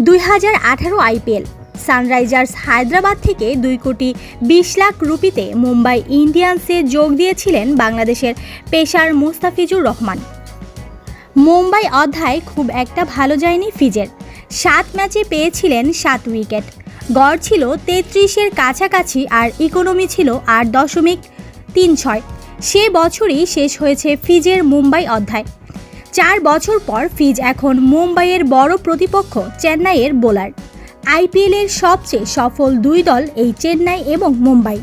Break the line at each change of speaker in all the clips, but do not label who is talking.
দুই হাজার আঠারো আইপিএল। সানরাইজার্স হায়দ্রাবাদ থেকে দুই কোটি বিশ লাখ রুপিতে মুম্বাই ইন্ডিয়ান্সে যোগ দিয়েছিলেন বাংলাদেশের পেশার মুস্তাফিজুর রহমান। মুম্বাই অধ্যায় খুব একটা ভালো যায়নি ফিজের। সাত ম্যাচে পেয়েছিলেন সাত উইকেট। গড় ছিল তেত্রিশের কাছাকাছি আর ইকোনমি ছিল আট দশমিক তিন ছয়। সে বছরই শেষ হয়েছে ফিজের মুম্বাই অধ্যায়। চার বছর পর ফিজ এখন মুম্বাইয়ের বড় প্রতিপক্ষ, চেন্নাইয়ের বোলার। আইপিএলের সবচেয়ে সফল দুই দল এই চেন্নাই এবং মুম্বাই।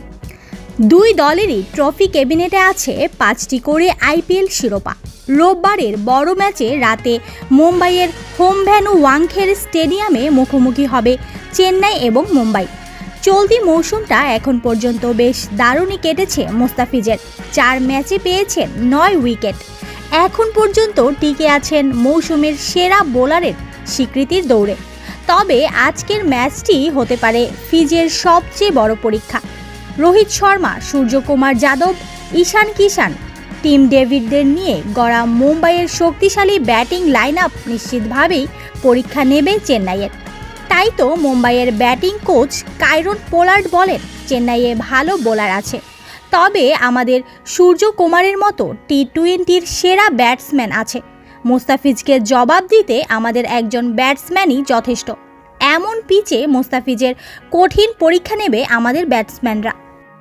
দুই দলেরই ট্রফি ক্যাবিনেটে আছে পাঁচটি করে আইপিএল শিরোপা। রোববারের বড় ম্যাচে রাতে মুম্বাইয়ের হোম ভ্যানু ওয়াংখের স্টেডিয়ামে মুখোমুখি হবে চেন্নাই এবং মুম্বাই। চলতি মৌসুমটা এখন পর্যন্ত বেশ দারুণই কেটেছে মোস্তাফিজের। চার ম্যাচে পেয়েছেন নয় উইকেট। এখন পর্যন্ত টিকে আছেন মৌসুমের সেরা বোলারের স্বীকৃতির দৌড়ে। তবে আজকের ম্যাচটি হতে পারে ফিজের সবচেয়ে বড় পরীক্ষা। রোহিত শর্মা, সূর্যকুমার যাদব, ঈশান কিষান টিম ডেভিডদের নিয়ে গড়া মুম্বাইয়ের শক্তিশালী ব্যাটিং লাইন আপ নিশ্চিতভাবেই পরীক্ষা নেবে চেন্নাইয়ের। তাই তো মুম্বাইয়ের ব্যাটিং কোচ কাইরন পোলার্ড বলেন, চেন্নাইয়ে ভালো বোলার আছে। তবে আমাদের সূর্য কুমারের মতো টি টোয়েন্টির সেরা ব্যাটসম্যান আছে। মোস্তাফিজকে জবাব দিতে আমাদের একজন ব্যাটসম্যানই যথেষ্ট। এমন পিচে মোস্তাফিজের কঠিন পরীক্ষা নেবে আমাদের ব্যাটসম্যানরা।